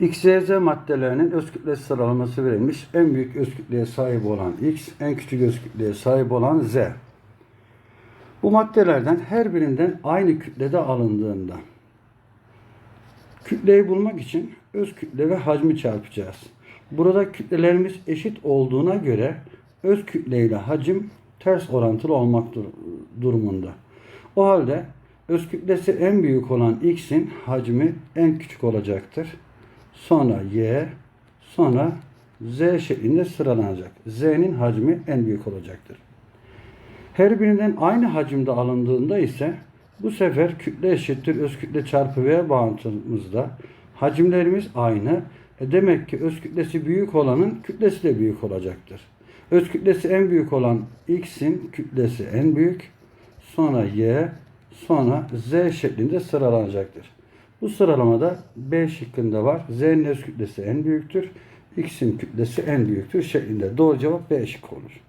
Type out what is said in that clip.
X, Y, Z maddelerinin öz kütlesi sıralaması verilmiş. En büyük öz kütleye sahip olan X, en küçük öz kütleye sahip olan Z. Bu maddelerden her birinden aynı kütlede alındığında kütleyi bulmak için öz kütle ve hacmi çarpacağız. Burada kütlelerimiz eşit olduğuna göre öz kütle ile hacim ters orantılı olmak dur- durumunda. O halde öz kütlesi en büyük olan x'in hacmi en küçük olacaktır. Sonra y, sonra z şeklinde sıralanacak. z'nin hacmi en büyük olacaktır. Her birinden aynı hacimde alındığında ise bu sefer kütle eşittir öz kütle çarpı v bağıntımızda hacimlerimiz aynı. E demek ki öz kütlesi büyük olanın kütlesi de büyük olacaktır. Öz kütlesi en büyük olan x'in kütlesi en büyük, sonra y, sonra z şeklinde sıralanacaktır. Bu sıralamada B şıkkında var. Z'nin öz kütlesi en büyüktür. X'in kütlesi en büyüktür şeklinde. Doğru cevap B şıkkı olur.